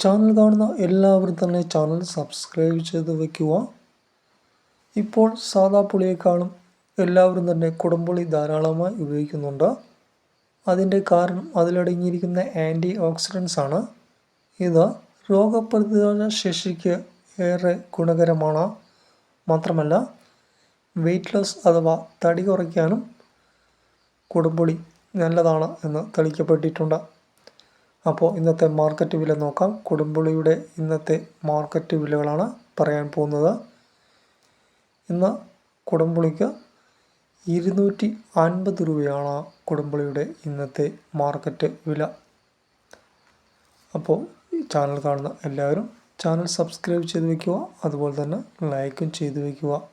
Channel കാണുന്ന എല്ലാവരും തന്നെ ചാനൽ സബ്സ്ക്രൈബ് ചെയ്ത് വയ്ക്കുക ഇപ്പോൾ സാദാ പുളിയേക്കാളും എല്ലാവരും തന്നെ കുടംപുളി ധാരാളമായി ഉപയോഗിക്കുന്നുണ്ട്. അതിന്റെ കാരണം അതിലടങ്ങിയിരിക്കുന്ന ആന്റി ഓക്സിഡൻസ് ആണ്. ഇത് രോഗപ്രതിരോധ ശേഷിക്ക് ഏറെ ഗുണകരമാണ്. മാത്രമല്ല വെയ്റ്റ് ലോസ് അഥവാ തടി കുറയ്ക്കാനും കുടംപുളി നല്ലതാണ് എന്ന് തെളിയിക്കപ്പെട്ടിട്ടുണ്ട്. അപ്പോൾ ഇന്നത്തെ മാർക്കറ്റ് വില നോക്കാം. കൊടുമ്പുളിയുടെ ഇന്നത്തെ മാർക്കറ്റ് വിലകളാണ് പറയാൻ പോകുന്നത്. ഇന്ന് കൊടുമ്പുളിക്ക് ഇരുന്നൂറ്റി അൻപത് രൂപയാണ് കൊടുമ്പുളിയുടെ ഇന്നത്തെ മാർക്കറ്റ് വില. അപ്പോൾ ചാനൽ കാണുന്ന എല്ലാവരും ചാനൽ സബ്സ്ക്രൈബ് ചെയ്ത് വയ്ക്കുക അതുപോലെ തന്നെ ലൈക്കും ചെയ്ത് വയ്ക്കുക